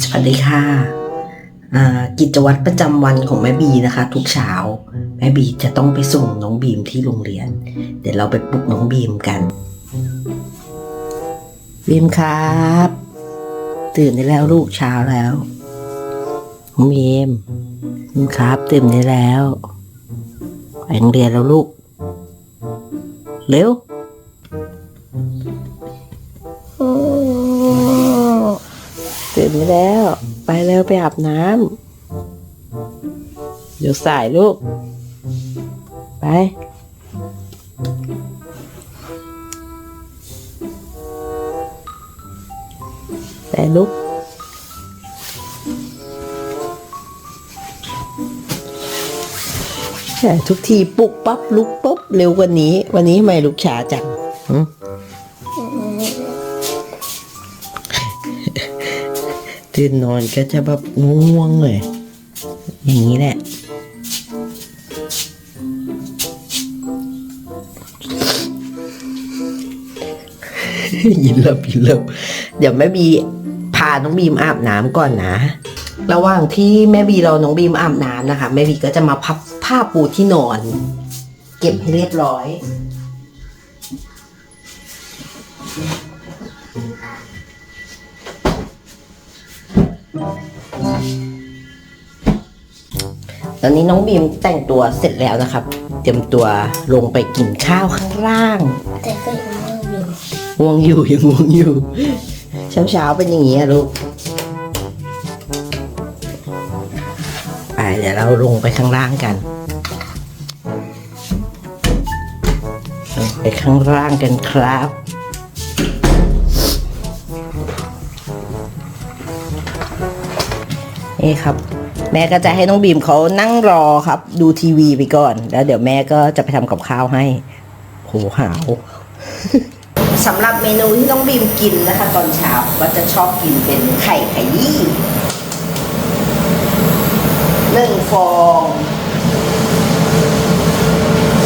สวัสดีค่ะ กิจวัตรประจำวันของแม่บีนะคะ ทุกเช้า แม่บีจะต้องไปส่งน้องบีมที่โรงเรียน เดี๋ยวเราไปปลุกน้องบีมกัน บีมครับ ตื่นได้แล้วลูกเช้าแล้วน้องบีมบีมครับ ตื่นได้แล้วไปโรงเรียนแล้วลูก เร็ว ตื่นได้แล้ว ไปเร็วไปอาบน้ำเดี๋ยวสายลูก ไปไปลูกแต่ทุกทีปลุกปั๊บลุกปุ๊บเร็วกว่านี้ วันนี้ทำไมลุกช้าจัง ตื่นนอนก็จะแบบง่วงเลย อย่างนี้แหละยินเลิบยินเลิบเดี๋ยวแม่บีพาน้องบีมอาบน้ำก่อนนะ ระหว่างที่แม่บีเราน้องบีมอาบน้ำนะคะ แม่บีก็จะมาพับผ้าปูที่นอน เก็บให้เรียบร้อย ตอนนี้น้องบีมแต่งตัวเสร็จแล้วนะครับ เตรียมตัวลงไปกินข้าวข้างล่าง แต่ก็ยังไม่อยู่ง่วงอยู่ยังง่วงอยู่ เช้าเช้าๆเป็นอย่างนี้อะลูกไปเดี๋ยวเราลงไปข้างล่างกันลงไปข้างล่างกันครับนี่ครับ แม่ก็จะให้น้องบีมเขานั่งรอครับ ดูทีวีไปก่อน แล้วเดี๋ยวแม่ก็จะไปทำกับข้าวให้โหหาวสำหรับเมนูที่น้องบีมกินนะคะ ตอนเช้าก็จะชอบกินเป็นไข่ไข่ยี่หนึ่งฟอง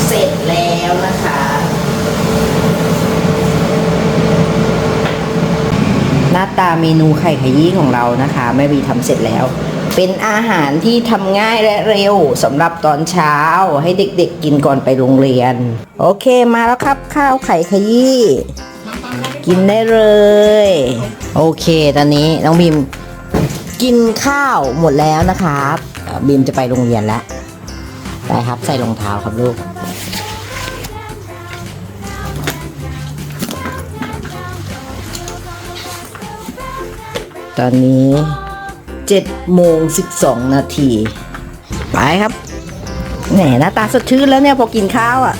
เสร็จแล้วนะคะ หน้าตาเมนูไข่ขยี้ของเรานะคะ แม่บีทำเสร็จแล้ว เป็นอาหารที่ทำง่ายและเร็วสำหรับตอนเช้าให้เด็กๆกินก่อนไปโรงเรียน โอเคมาแล้วครับข้าวไข่ขยี้กินได้เลย โอเค ตอนนี้น้องบีมกินข้าวหมดแล้วนะครับบีมจะไปโรงเรียนแล้วไปครับใส่รองเท้าครับลูกตอนนี้ 7โมง12 นาที ไปครับแหมหน้าตาสดชื่นแล้วเนี่ยพอกินข้าวอะ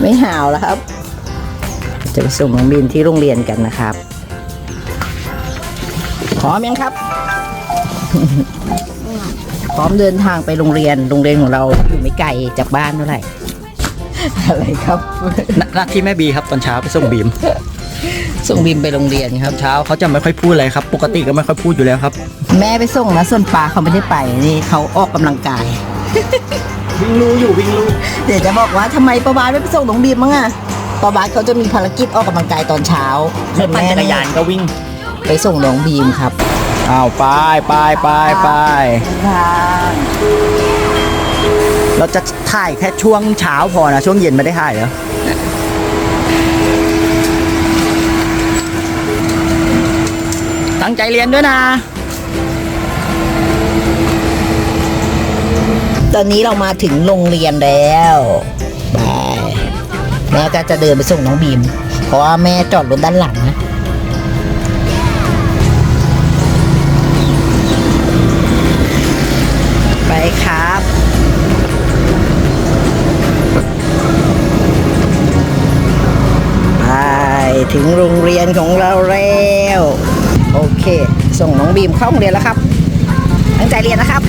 ไม่ห่าวแล้วครับ จะไปส่งน้องบินที่โรงเรียนกันนะครับพร้อมยังครับ พร้อมเดินทางไปโรงเรียน โรงเรียนของเราอยู่ไม่ไกลจากบ้านเท่าไหร่ อะไรครับหน้าที่แม่บีครับตอนเช้าไปส่งบีม ส่งบิมไปโรงเรียนครับ เช้าเขาจะไม่ค่อยพูดอะไรครับ ปกติก็ไม่ค่อยพูดอยู่แล้วครับ แม่ไปส่งนะส่วนปลาเขาไม่ได้ไปนี่เขาออกกำลังกาย วิ่งรู้อยู่วิ่งรู้เดี๋ยวจะบอกว่าทำไมป้าบาสไม่ไปส่งน้องบีมมั้งอะป้าบาสเขาจะมีภารกิจออกกำลังกายตอนเช้าไม่ปั่นจักรยานก็วิ่ง ไปส่งน้องบีมครับอ้าวไปไปไปไปค่ะเราจะถ่ายแค่ช่วงเช้าพอนะช่วงเย็นไม่ได้ถ่ายเหรอ ตั้งใจเรียนด้วยนะ ตอนนี้เรามาถึงโรงเรียนแล้วไปแม่ก็จะเดินไปส่งน้องบีม เพราะว่าแม่จอดรถด้านหลังนะไปครับไปถึงโรงเรียนของเราแล้ว โอเค ส่งน้องบีมเข้าโรงเรียนแล้วครับตั้งใจเรียนนะครับ